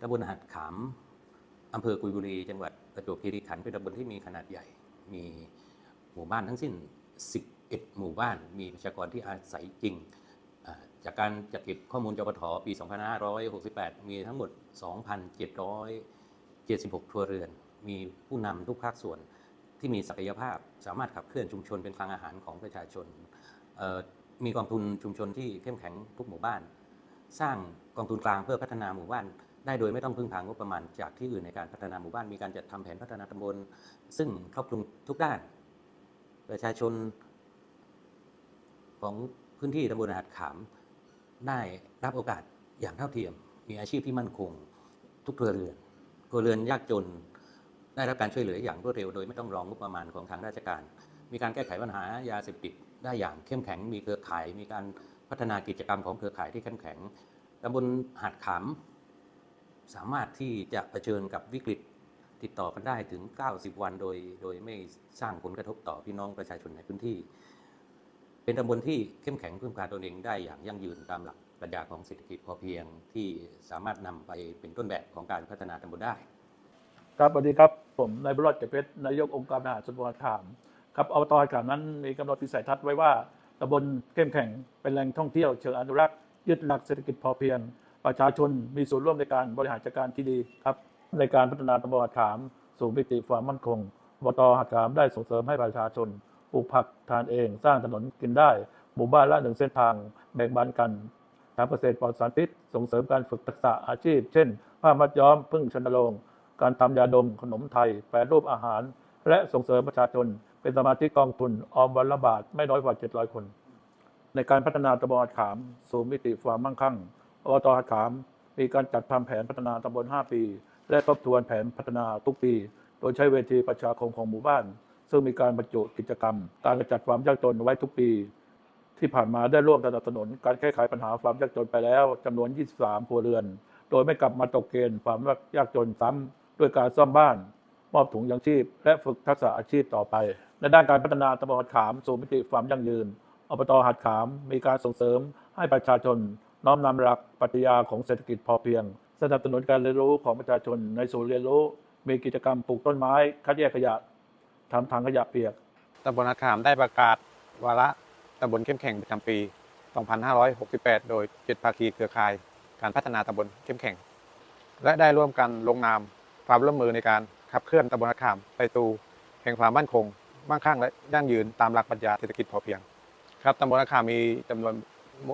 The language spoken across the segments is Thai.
ตำบลหัดขามอำเภอกุยบุรี จังหวัดประจวบคีรีขันธ์เป็นตำบลที่มีขนาดใหญ่ มีหมู่บ้านทั้งสิ้น 11 หมู่บ้าน มีประชากรที่อาศัยจริง จากการจัดเก็บข้อมูลจปทปี 2568 มีทั้งหมด 2,776 ครัวเรือน มีผู้นำทุกภาคส่วนที่มีศักยภาพ สามารถขับเคลื่อนชุมชนเป็นคลังอาหารของประชาชน มีกองทุนชุมชนที่เข้มแข็งทุกหมู่บ้าน สร้างกองทุนกลางเพื่อพัฒนาหมู่บ้าน ได้โดยไม่ต้องพึ่งพางบประมาณจากที่อื่นในการพัฒนาหมู่บ้านมีการจัดทำแผนพัฒนาตำบล ซึ่งครอบคลุมทุกด้าน ประชาชนของพื้นที่ตำบลหาดขาม ได้รับโอกาสอย่างเท่าเทียม มีอาชีพที่มั่นคง ทุกครัวเรือนครัวเรือนยากจน ได้รับการช่วยเหลืออย่างรวดเร็วโดยไม่ต้องรองงบประมาณของทางราชการ มีการแก้ไขปัญหายาเสพติดได้อย่างเข้มแข็ง มีเครือข่าย มีการพัฒนากิจกรรมของเครือข่ายที่เข้มแข็งตำบลหาดขาม สามารถที่จะเผชิญกับวิกฤตติดต่อกันได้ถึง 90 วันโดย โดยไม่สร้างผลกระทบต่อพี่น้องประชาชนในพื้นที่ เป็นตำบลที่เข้มแข็งพึ่งพาตนเองได้อย่างยั่งยืนตามหลักปรัชญาของเศรษฐกิจพอเพียงที่สามารถนำไปเป็นต้นแบบของการพัฒนาตำบลได้ ครับสวัสดีครับ ผมนายบุรอดเก็บเพชรนายกองค์การบริหารส่วนตำบลขามครับอบตขามนั้นมีกำหนดวิสัยทัศน์ไว้ว่าตำบลเข้มแข็งเป็นแหล่งท่องเที่ยวเชิงอนุรักษ์ยึดหลักเศรษฐกิจพอเพียง ประชาชนมีส่วนร่วมในการบริหารจัดการที่ดีครับ ในการพัฒนาตำบลขาม สู่มิติความมั่นคงบตหัดขามได้ส่งเสริมให้ประชาชนปลูกผักทานเอง สร้างถนนกินได้ หมู่บ้านละหนึ่งเส้นทางแบ่งปันกันทำเกษตรปลอดสารพิษส่งเสริมการฝึกทักษะอาชีพ เช่น ผ้ามัดย้อมพึ่งชนโรงการทำยาดมขนมไทย แปรรูปอาหาร และส่งเสริมประชาชน เป็นสมาชิกกองทุนออมวันละบาทไม่น้อยกว่า 700 คน ในการพัฒนาตำบลหัดขาม สู่มิติความมั่งคั่ง อบตหัดขาม มีการจัดทำแผนพัฒนาตำบล 5 ปี และทบทวนแผนพัฒนาทุกปี โดยใช้เวทีประชาคมของหมู่บ้าน ซึ่งมีการบรรจุกิจกรรม การกระจัดความยากจนไว้ทุกปี ที่ผ่านมาได้ร่วมสนับสนุนการแก้ไขปัญหาความยากจนไปแล้วจำนวน 23ครัวเรือน โดยไม่กลับมาตกเกณฑ์ความยากจนซ้ำด้วยการซ่อมบ้านมอบถุงยังชีพ และฝึกทักษะอาชีพต่อไป ในด้านการพัฒนาตำบลหัดขาม สู่มิติความยั่งยืนอบตหัดขาม มีการส่งเสริมให้ประชาชน น้อมนำหลักปรัชญาของเศรษฐกิจพอเพียง สนับสนุนการเรียนรู้ของประชาชนในศูนย์เรียนรู้ มีกิจกรรมปลูกต้นไม้ คัดแยกขยะทำถังขยะเปียกตำบลนาขามได้ประกาศ วาระตำบลเข้มแข็งประจำปี 2568 โดยเจ็ดภาคีเครือข่าย การพัฒนาตำบลเข้มแข็ง และได้ร่วมกันลงนามความร่วมมือในการขับเคลื่อนตำบลนาขามไปสู่แห่งความมั่นคงมั่งคั่งและยั่งยืนตามหลักปรัชญาเศรษฐกิจพอเพียง ครับตำบลนาขามมีจำนวน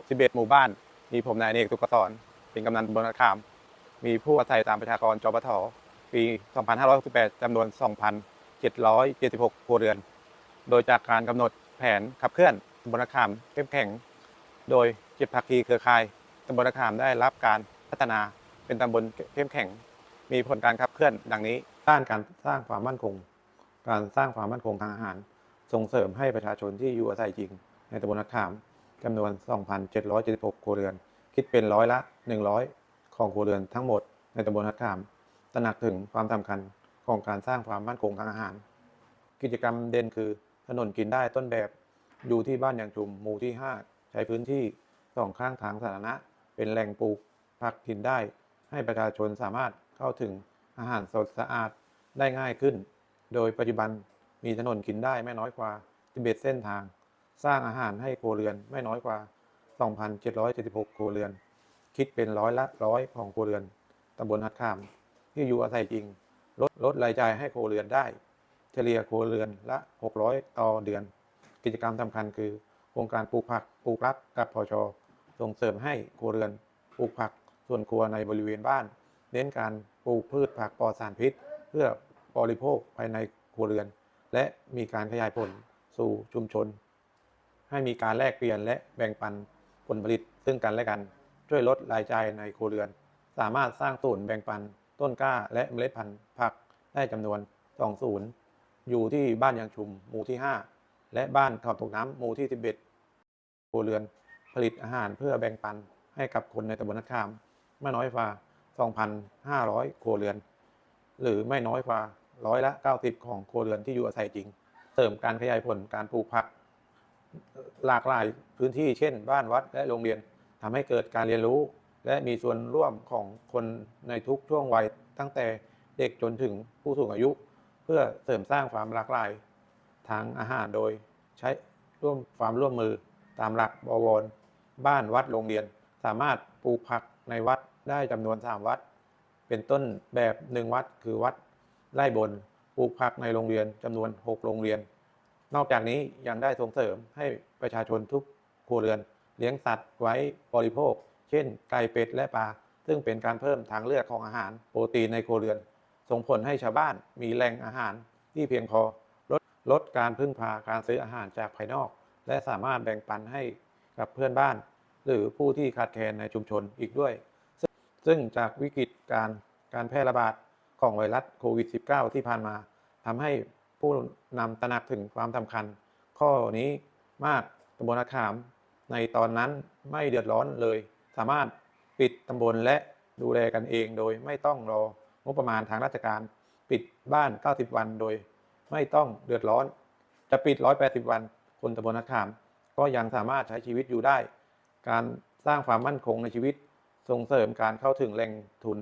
11หมู่บ้าน มีผมนายเนกตุกศรเป็นกำนันตำบลนาขาม มีผู้อาศัยตามประชากรจปทปี 2568จำนวน 2,776 ครัวเรือน โดยจากการกำหนดแผนขับเคลื่อนตำบลนาขามเข้มแข็ง โดยเจ็ดภาคีเครือข่ายตำบลนาขามได้รับการพัฒนาเป็นตำบลเข้มแข็ง มีผลการขับเคลื่อนดังนี้ด้านการสร้างความมั่นคง การสร้างความมั่นคงทางอาหาร ส่งเสริมให้ประชาชนที่อยู่อาศัยจริง ในตำบลนาขาม จำนวน 2,776 ครัวเรือน คิดเป็นร้อยละ 100 ของครัวเรือนทั้งหมดในตำบลนาขาม ตระหนักถึงความสำคัญของการสร้างความมั่นคงทางอาหาร กิจกรรมเด่นคือถนนกินได้ต้นแบบ อยู่ที่บ้านยางชุมหมู่ที่ 5 ใช้พื้นที่สองข้างทางสาธารณะ เป็นแหล่งปลูกผักกินได้ ให้ประชาชนสามารถเข้าถึงอาหารสดสะอาดได้ง่ายขึ้น โดยปัจจุบันมีถนนกินได้ไม่น้อยกว่า11เส้นทาง สร้างอาหารให้ครัวเรือนไม่น้อยกว่า 2,776 ครัวเรือน คิดเป็นร้อยละร้อยของครัวเรือนตำบลหัดขาม ที่อยู่อาศัยจริง ลดลดรายจ่ายให้ครัวเรือนได้ เฉลี่ยครัวเรือนละ 600 ต่อเดือน กิจกรรมสำคัญคือโครงการปลูกผักปลูกรักกับพชส่งเสริมให้ครัวเรือนปลูกผักส่วนครัวในบริเวณบ้าน เน้นการปลูกพืชผักปลอดสารพิษ เพื่อบริโภคภายในครัวเรือน และมีการขยายผลสู่ชุมชน ให้มีการแลกเปลี่ยนและแบ่งปันผลผลิตซึ่งกันและกัน ช่วยลดรายจ่ายในครัวเรือน สามารถสร้างศูนย์แบ่งปันต้นกล้าและเมล็ดพันธุ์ผักได้จำนวน2ศูนย์อยู่ที่บ้านยางชุมหมู่ที่ 5 และบ้านเขาตกน้ำหมู่ที่ 11ครัวเรือนผลิตอาหารเพื่อแบ่งปันให้กับคนในตำบลนักขามไม่น้อยกว่า 2,500 ครัวเรือน หรือไม่น้อยกว่าร้อยละ 90 ของครัวเรือนที่อยู่อาศัยจริง เสริมการขยายผลการปลูกผัก หลากหลายพื้นที่เช่น บ้านวัดและโรงเรียนทำให้เกิดการเรียนรู้ และมีส่วนร่วมของคนในทุกช่วงวัยตั้งแต่เด็กจนถึงผู้สูงอายุ เพื่อเสริมสร้างความหลากหลาย ทางอาหารโดยใช้ร่วมความร่วมมือตามหลักบวร บ้านวัดโรงเรียน สามารถปลูกผักในวัดได้จำนวน 3 วัด เป็นต้นแบบหนึ่งวัดคือวัดไร่บนปลูกผักในโรงเรียนจำนวน 6 โรงเรียน นอกจากนี้ยังได้ส่งเสริมให้ประชาชนทุกครัวเรือน เลี้ยงสัตว์ไว้บริโภค เช่น ไก่เป็ดและปลา ซึ่งเป็นการเพิ่มทางเลือกของอาหารโปรตีนในครัวเรือน ส่งผลให้ชาวบ้านมีแหล่งอาหารที่เพียงพอลดลดการพึ่งพาการซื้ออาหารจากภายนอก และสามารถแบ่งปันให้กับเพื่อนบ้าน หรือผู้ที่ขาดแคลนในชุมชนอีกด้วย ซึ่งจากวิกฤตการการแพร่ระบาดของไวรัสโควิด -19 ที่ผ่านมาทำให้ ผู้นำตระหนักถึงความสำคัญ ข้อนี้มากตำบลนาขาม ในตอนนั้นไม่เดือดร้อนเลย สามารถปิดตำบลและดูแลกันเองโดยไม่ต้องรองบประมาณทางราชการ ปิดบ้าน 90 วันโดย ไม่ต้องเดือดร้อน จะปิด 180 วัน คนตำบลนาขาม ก็ยังสามารถใช้ชีวิตอยู่ได้ การสร้างความมั่นคงในชีวิต ส่งเสริมการเข้าถึงแหล่งทุน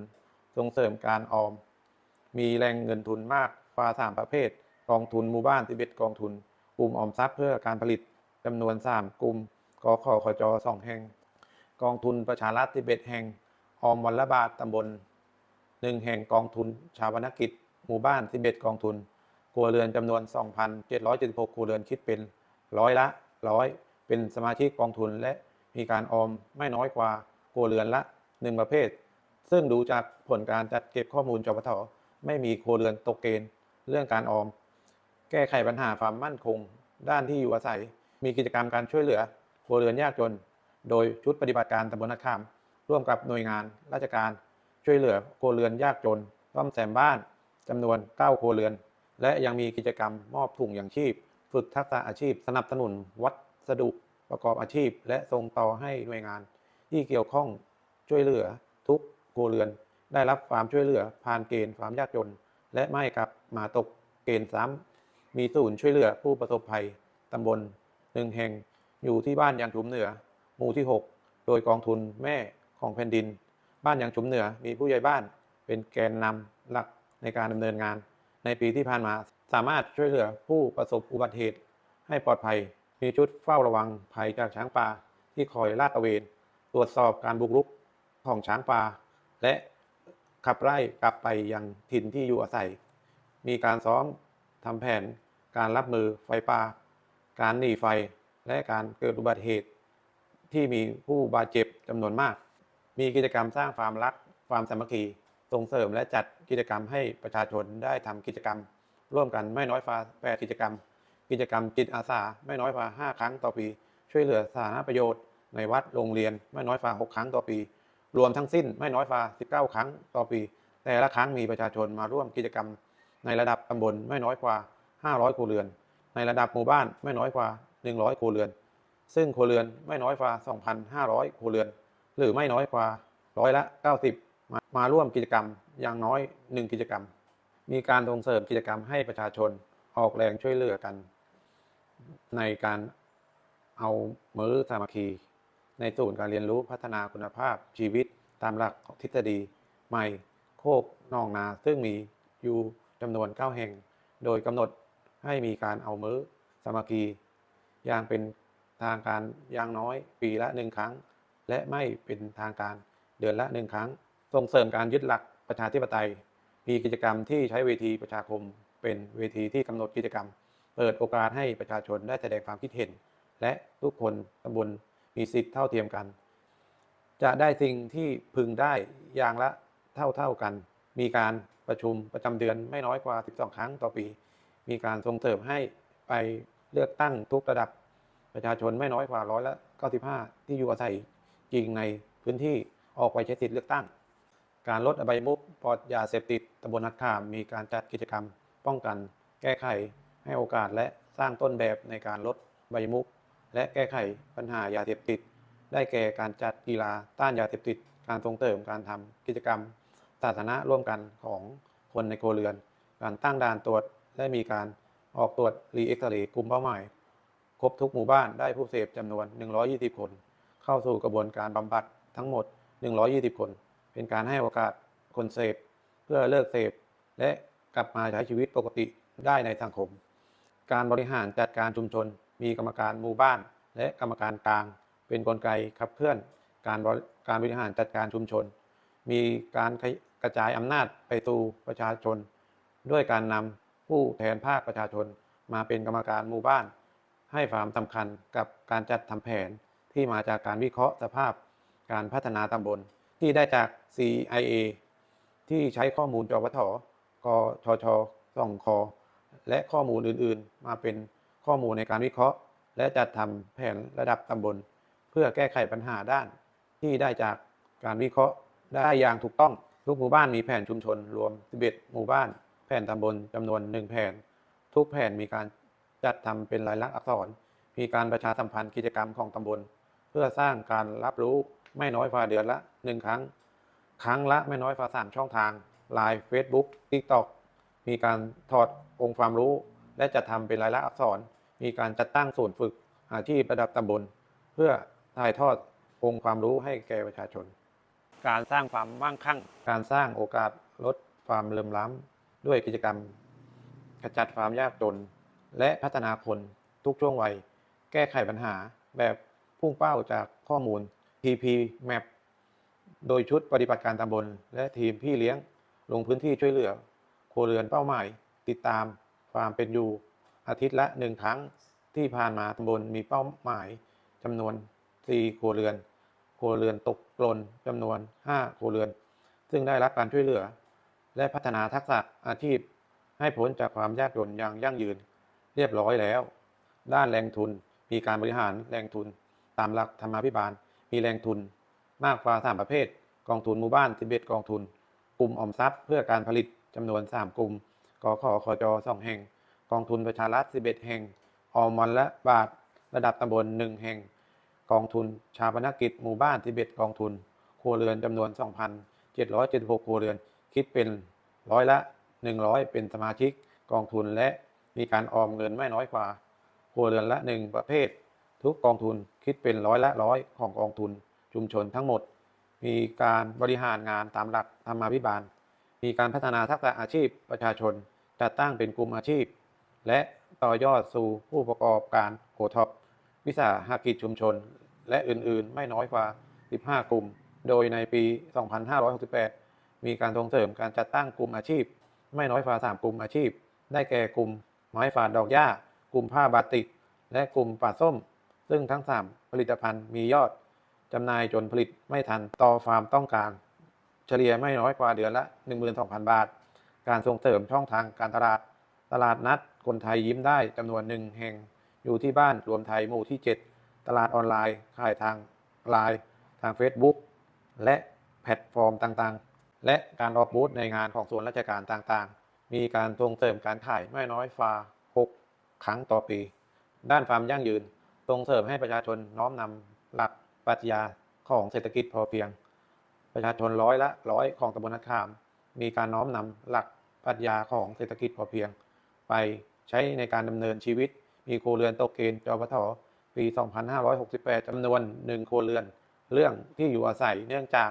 ส่งเสริมการออม มีแหล่งเงินทุนมากกว่าสามประเภท กองทุนหมู่บ้าน11กองทุน กลุ่มออมทรัพย์เพื่อการผลิตจำนวน 3 กลุ่มกขขจ2แห่ง กองทุนประชารัฐ11แห่ง ออมวันละบาทตำบล 1 แห่งกองทุน ชาวพนกิจ หมู่บ้าน11กองทุนครัวเรือนจำนวน 2,776ครัวเรือนคิดเป็นร้อยละร้อยเป็นสมาชิกกองทุนและมีการออมไม่น้อยกว่าครัวเรือนละ1ประเภท ซึ่งดูจากผลการจัดเก็บข้อมูลจปทไม่มีครัวเรือนตกเกณฑ์ เรื่องการออม แก้ไขปัญหาความมั่นคง ด้านที่อยู่อาศัย มีกิจกรรมการช่วยเหลือครัวเรือนยากจน โดยชุดปฏิบัติการตำบลนาคามร่วมกับหน่วยงานราชการช่วยเหลือครัวเรือนยากจนซ่อมแซมบ้านจำนวน 9 ครัวเรือน และยังมีกิจกรรมมอบถุงอย่างชีพ ฝึกทักษะอาชีพ สนับสนุนวัสดุประกอบอาชีพ และส่งต่อให้หน่วยงาน ที่เกี่ยวข้องช่วยเหลือทุกครัวเรือน ได้รับความช่วยเหลือผ่านเกณฑ์ความยากจน และไม่กลับมาตกเกณฑ์ซ้ำ มีศูนย์ช่วยเหลือผู้ประสบภัยตำบลหนึ่งแห่งอยู่ที่บ้านยางชุมเหนือ หมู่ที่ 6 โดยกองทุนแม่ของแผ่นดิน บ้านยางชุมเหนือมีผู้ใหญ่บ้านเป็นแกนนำหลักในการดำเนินงาน ในปีที่ผ่านมาสามารถช่วยเหลือผู้ประสบอุบัติเหตุ ให้ปลอดภัย มีชุดเฝ้าระวังภัยจากช้างป่าที่คอยลาดตระเวน ตรวจสอบการบุกรุกของช้างป่าและขับไล่กลับไปยังถิ่นที่อยู่อาศัย มีการซ้อม ทำแผนการรับมือไฟป่า การหนีไฟ และการเกิดอุบัติเหตุ ที่มีผู้บาดเจ็บจำนวนมาก มีกิจกรรมสร้างความรักความสามัคคี ส่งเสริมและจัดกิจกรรมให้ประชาชนได้ทำกิจกรรม ร่วมกันไม่น้อยกว่า8กิจกรรม กิจกรรมจิตอาสาไม่น้อยกว่าครั้งต่อปี ช่วยเหลือสาธารณประโยชน์ในวัดโรงเรียนไม่น้อยกว่า6ครั้งต่อปี รวมทั้งสิ้นไม่น้อยกว่า19 ครั้งต่อปี แต่ละครั้งมีประชาชนมาร่วมกิจกรรม ในระดับตำบลไม่น้อยกว่า 500ครัวเรือน ในระดับหมู่บ้านไม่น้อยกว่า 100ครัวเรือน ซึ่งครัวเรือนไม่น้อยกว่า 2,500ครัวเรือน หรือไม่น้อยกว่าร้อยละ 90 มามาร่วมกิจกรรมอย่างน้อย 1 กิจกรรม มีการส่งเสริมกิจกรรมให้ประชาชนออกแรงช่วยเหลือกัน ในการเอามือสามัคคี ในศูนย์การเรียนรู้พัฒนาคุณภาพชีวิตตามหลักทฤษฎีใหม่โคกนองนาซึ่งมีอยู่ จำนวน 9 แห่ง โดยกำหนดให้มีการเอามื้อสามัคคีอย่างเป็นทางการอย่างน้อยปีละหนึ่งครั้ง และไม่เป็นทางการเดือนละหนึ่งครั้ง ส่งเสริมการยึดหลักประชาธิปไตย มีกิจกรรมที่ใช้เวทีประชาคม เป็นเวทีที่กำหนดกิจกรรม เปิดโอกาสให้ประชาชนได้แสดงความคิดเห็น และทุกคนตำบลมีสิทธิเท่าเทียมกัน จะได้สิ่งที่พึงได้อย่างละเท่าเท่าๆกัน มีการประชุมประจำเดือนไม่น้อยกว่า 12 ครั้งต่อปี มีการส่งเสริมให้ไปเลือกตั้งทุกระดับประชาชนไม่น้อยกว่าร้อยละ95 ที่อยู่อาศัยจริงในพื้นที่ออกไปใช้สิทธิเลือกตั้ง การลดอบายมุกปลอดยาเสพติดตำบลนักขามมีการจัดกิจกรรม ป้องกัน แก้ไข ให้โอกาสและสร้างต้นแบบในการลดใบายมุก และแก้ไขปัญหายาเสพติด ได้แก่การจัดกีฬาต้านยาเสพติด การส่งเสริมการทำกิจกรรม สาธารณะร่วมกันของคนในครเรือน การตั้งด่านตรวจและมีการออกตรวจรีเอ็กซเรย์กลุ่มเป้าหมาย ครบทุกหมู่บ้านได้ผู้เสพจำนวน 120 คน เข้าสู่กระบวนการบำบัดทั้งหมด 120 คน เป็นการให้โอกาสคนเสพเพื่อเลิกเสพและกลับมาใช้ชีวิตปกติได้ในสังคม การบริหารจัดการชุมชน มีกรรมการหมู่บ้าน และกรรมการกลาง เป็นกลไกขับเคลื่อน การบริการบริหารจัดการชุมชน มีการ กระจายอำนาจไปสู่ประชาชน ด้วยการนำผู้แทนภาคประชาชน มาเป็นกรรมการหมู่บ้าน ให้ความสำคัญกับการจัดทำแผนที่มาจากการวิเคราะห์สภาพการพัฒนาตำบล ที่ได้จาก CIA ที่ใช้ข้อมูลจวทกชชส่องคอ และข้อมูลอื่นๆ มาเป็นข้อมูลในการวิเคราะห์ และจัดทำแผนระดับตำบล เพื่อแก้ไขปัญหาด้าน ที่ได้จากการวิเคราะห์ได้อย่างถูกต้อง ทุกหมู่บ้านมีแผนชุมชนรวม 11 หมู่บ้าน แผนตำบลจำนวน 1 แผน ทุกแผนมีการจัดทำเป็นลายลักษณ์อักษร มีการประชาสัมพันธ์กิจกรรมของตำบล เพื่อสร้างการรับรู้ไม่น้อยกว่าเดือนละ 1 ครั้ง ครั้งละไม่น้อยกว่าสามช่องทาง Line Facebook TikTok มีการถอดองค์ความรู้ และจะทำเป็นรายละอักษร มีการจัดตั้งศูนย์ฝึกอาชีพระดับตำบล เพื่อถ่ายทอดองค์ความรู้ให้แก่ประชาชน การสร้างความมั่งคั่ง การสร้างโอกาสลดความเลื่อมล้ำ ด้วยกิจกรรม ขจัดความยากจน และพัฒนาคนทุกช่วงวัย แก้ไขปัญหาแบบพุ่งเป้าจากข้อมูล TP Map โดยชุดปฏิบัติการตำบล และทีมพี่เลี้ยงลงพื้นที่ช่วยเหลือครัวเรือนเป้าหมาย ติดตามความเป็นอยู่อาทิตย์ละหนึ่งครั้งที่ผ่านมาตำบลมีเป้าหมายจำนวน 4 ครัวเรือน ครัวเรือนตกหล่นจำนวน 5 ครัวเรือน ซึ่งได้รับการช่วยเหลือ และพัฒนาทักษะอาชีพ ให้พ้นจากความยากจนอย่างยั่งยืน เรียบร้อยแล้ว ด้านแรงทุนมีการบริหารแรงทุน ตามหลักธรรมาภิบาล มีแรงทุน มากกว่า3ประเภท กองทุนหมู่บ้าน11กองทุน กลุ่มออมทรัพย์เพื่อการผลิตจำนวน 3 กลุ่มกขคจอ2แห่ง กองทุนประชารัฐ11 แห่ง ออมวันละบาท ระดับตำบล1แห่ง กองทุน ชาปนกิจหมู่บ้าน11กองทุน ครัวเรือนจำนวน 2,776 ครัวเรือน คิดเป็นร้อยละ 100 เป็นสมาชิกกองทุนและมีการออมเงินไม่น้อยกว่า ครัวเรือนละ 1 ประเภท ทุกกองทุนคิดเป็นร้อยละร้อยของกองทุน ชุมชนทั้งหมด มีการบริหารงานตามหลักธรรมาภิบาล มีการพัฒนาทักษะอาชีพประชาชนจัดตั้งเป็นกลุ่มอาชีพ และต่อยอดสู่ผู้ประกอบการโอท็อป วิสาหกิจชุมชน และอื่นๆ ไม่น้อยกว่า 15 กลุ่ม โดยในปี 2568 มีการส่งเสริมการจัดตั้งกลุ่มอาชีพ ไม่น้อยกว่า 3 กลุ่มอาชีพ ได้แก่กลุ่มไม้ฝาดดอกหญ้า กลุ่มผ้าบาติก และกลุ่มป่าส้ม ซึ่งทั้ง 3 ผลิตภัณฑ์มียอดจำหน่ายจนผลิตไม่ทันต่อความต้องการ เฉลี่ยไม่น้อยกว่าเดือนละ 12,000 บาท การส่งเสริมช่องทางการตลาด ตลาดนัดคนไทยยิ้มได้จำนวนหนึ่งแห่ง อยู่ที่บ้านรวมไทยหมู่ที่ 7 ตลาดออนไลน์ขายทางไลน์ทาง Facebook และแพลตฟอร์มต่างๆ และการออกบูธในงานของส่วนราชการต่างๆ มีการส่งเสริมการขายไม่น้อยฟ้า6 ครั้งต่อปี ด้านความยั่งยืนส่งเสริมให้ประชาชนน้อมนำหลักปรัชญาของเศรษฐกิจพอเพียง ประชาชนร้อยละร้อยของตำบลนาคาม มีการน้อมนำหลักปรัชญาของเศรษฐกิจพอเพียง ไปใช้ในการดำเนินชีวิต มีครัวเรือนตกเกณฑ์จปทปี 2568 จำนวน 1 ครัวเรือน เรื่องที่อยู่อาศัยเนื่องจาก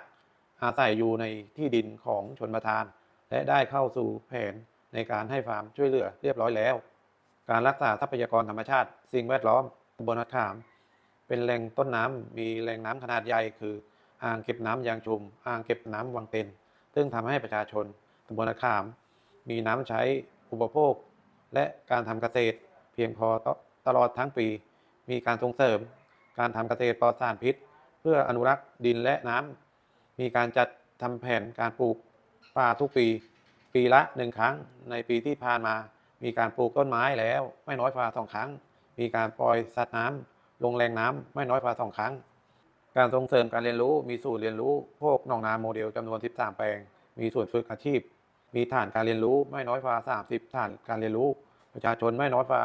อาศัยอยู่ในที่ดินของชนประทาน และได้เข้าสู่แผนในการให้ความช่วยเหลือเรียบร้อยแล้ว การรักษาทรัพยากรธรรมชาติ สิ่งแวดล้อมตำบลนาขาม เป็นแหล่งต้นน้ำมีแหล่งน้ำขนาดใหญ่คืออ่างเก็บน้ำยางชุม อ่างเก็บน้ำวังเต็นซึ่งทำให้ประชาชนตำบลนาขาม มีน้ำใช้อุปโภค และการทำเกษตร พียงพอตตลอดทั้งปี มีการส่งเสริม การทำเกษตรปลอดสารพิษ เพื่ออนุรักษ์ดินและน้ำมีการจัดทำแผนการปลูกป่าทุกปี ปีละหนึ่งครั้งในปีที่ผ่านมา มีการปลูกต้นไม้แล้วไม่น้อยกว่าสองครั้ง มีการปล่อยสัตว์น้ำลงแรงน้ำไม่น้อยกว่าสองครั้ง การส่งเสริมการเรียนรู้มีศูนย์เรียนรู้พวกหนองนาโมเดลจำนวน 13 แปลง มีส่วนฝึกอาชีพ มีฐานการเรียนรู้ไม่น้อยกว่า 30 ฐานการเรียนรู้ ประชาชนไม่น้อยกว่า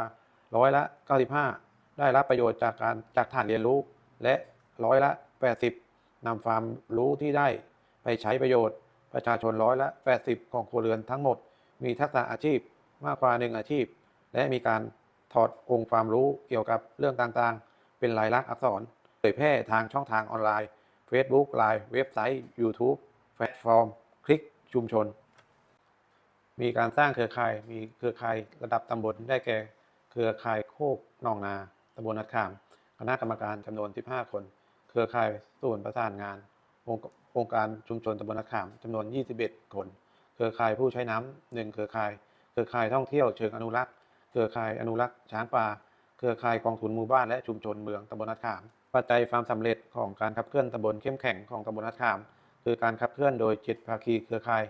ร้อยละ 95 ได้รับประโยชน์จากการจากฐานเรียนรู้ และร้อยละ 80นำความรู้ที่ได้ไปใช้ประโยชน์ ประชาชนร้อยละ 80 ของครัวเรือนทั้งหมด มีทักษะอาชีพมากกว่าหนึ่งอาชีพ และมีการถอดองค์ความรู้เกี่ยวกับเรื่องต่างๆ เป็นลายลักษณ์อักษรเผยแพร่ทางช่องทางออนไลน์ Facebook ไลน์เว็บไซต์ YouTube แพลตฟอร์ม คลิกชุมชน มีการสร้างเครือข่าย มีเครือข่ายระดับตำบลได้แก่ เครือข่ายโคกนองนาตำบลนัดขาม คณะกรรมการจำนวน 15 คน เครือข่ายศูนประสานงานองค์งการชุมชนตำบลนัดขามจำนวน 21 คน เครือข่ายผู้ใช้น้ำหนึ่งเครือข่าย เครือข่ายท่องเที่ยวเชิงอนุรักษ์ เครือข่ายอนุรักษ์ช้างป่า เครือข่ายกองทุนหมู่บ้านและชุมชนเมืองตำบลนัดขาม ปัจจัยความสำเร็จของการขับเคลื่อนตำบลเข้มแข็งของตำบลนัดขาม คือการขับเคลื่อนโดยจ็ดภาคีเครือข่าย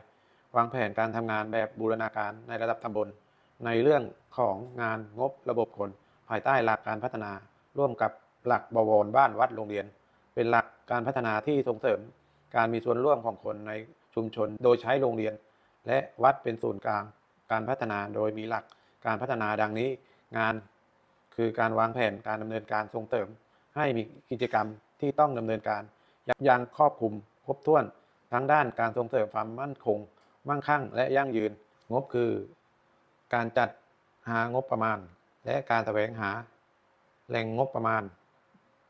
วางแผนการทำงานแบบบูรณาการในระดับตำบล ในเรื่องของงานงบระบบคน ภายใต้หลักการพัฒนา ร่วมกับหลักบวรบ้านวัดโรงเรียน เป็นหลักการพัฒนาที่ส่งเสริม การมีส่วนร่วมของคนในชุมชน โดยใช้โรงเรียน และวัดเป็นศูนย์กลาง การพัฒนาโดยมีหลักการพัฒนาดังนี้ งาน คือการวางแผนการดำเนินการส่งเสริม ให้มีกิจกรรมที่ต้องดำเนินการยับยั้งครอบคลุมครบถ้วนทั้งด้านการส่งเสริมความมั่นคง มั่งคั่ง และยั่งยืน งบคือ การจัดหางบประมาณ และการแสวงหาแหล่งงบประมาณ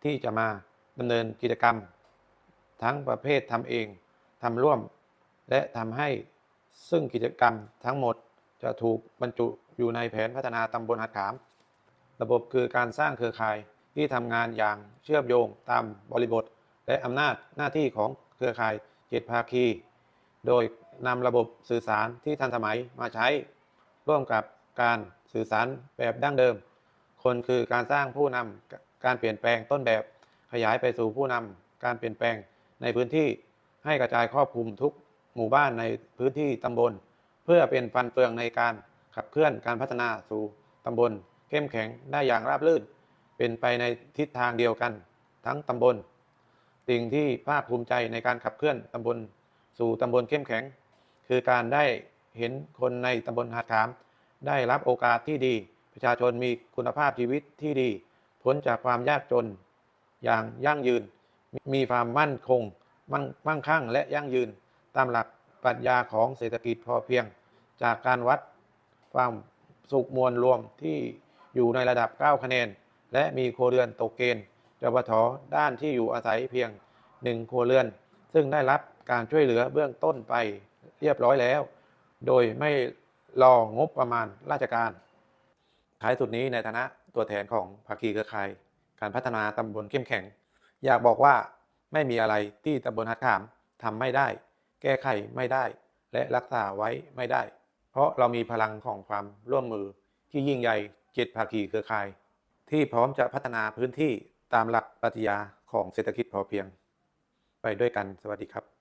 ที่จะมาดำเนินกิจกรรม ทั้งประเภททำเองทำร่วม และทำให้ซึ่งกิจกรรมทั้งหมดจะถูกบรรจุอยู่ในแผนพัฒนาตำบลหัดขาม ระบบคือการสร้างเครือข่ายที่ทำงานอย่างเชื่อมโยงตามบริบท และอำนาจหน้าที่ของเครือข่ายเจ็ดภาคี โดยนำระบบสื่อสารที่ทันสมัยมาใช้ ร่วมกับการสื่อสารแบบดั้งเดิม คนคือการสร้างผู้นำการเปลี่ยนแปลงต้นแบบ ขยายไปสู่ผู้นำการเปลี่ยนแปลงในพื้นที่ให้กระจายครอบคลุมทุกหมู่บ้านในพื้นที่ตำบล เพื่อเป็นฟันเฟืองในการขับเคลื่อนการพัฒนาสู่ตำบล เข้มแข็งได้อย่างราบรื่น เป็นไปในทิศทางเดียวกัน ทั้งตำบล สิ่งที่ภาคภูมิใจในการขับเคลื่อนตำบล สู่ตำบลเข้มแข็ง คือการได้ เห็นคนในตำบลหาดขาม ได้รับโอกาสที่ดี ประชาชนมีคุณภาพชีวิตที่ดี พ้นจากความยากจน อย่างยั่งยืน มีความมั่นคง มั่งมั่งคั่งและยั่งยืน ตามหลักปรัชญาของเศรษฐกิจพอเพียง จากการวัดความสุขมวลรวมที่อยู่ในระดับ 9 คะแนน และมีครัวเรือนตกเกณฑ์จปทด้านที่อยู่อาศัยเพียง1ครัวเรือน ซึ่งได้รับการช่วยเหลือเบื้องต้นไปเรียบร้อยแล้ว โดยไม่รองบประมาณราชการ ท้ายสุดนี้ในฐานะตัวแทนของภาคีเครือข่าย การพัฒนาตำบลเข้มแข็ง อยากบอกว่าไม่มีอะไรที่ตำบลฮัดขามทำไม่ได้ แก้ไขไม่ได้ และรักษาไว้ไม่ได้ เพราะเรามีพลังของความร่วมมือที่ยิ่งใหญ่เจ็ดภาคีเครือข่าย ที่พร้อมจะพัฒนาพื้นที่ตามหลักปรัชญาของเศรษฐกิจพอเพียง ไปด้วยกันสวัสดีครับ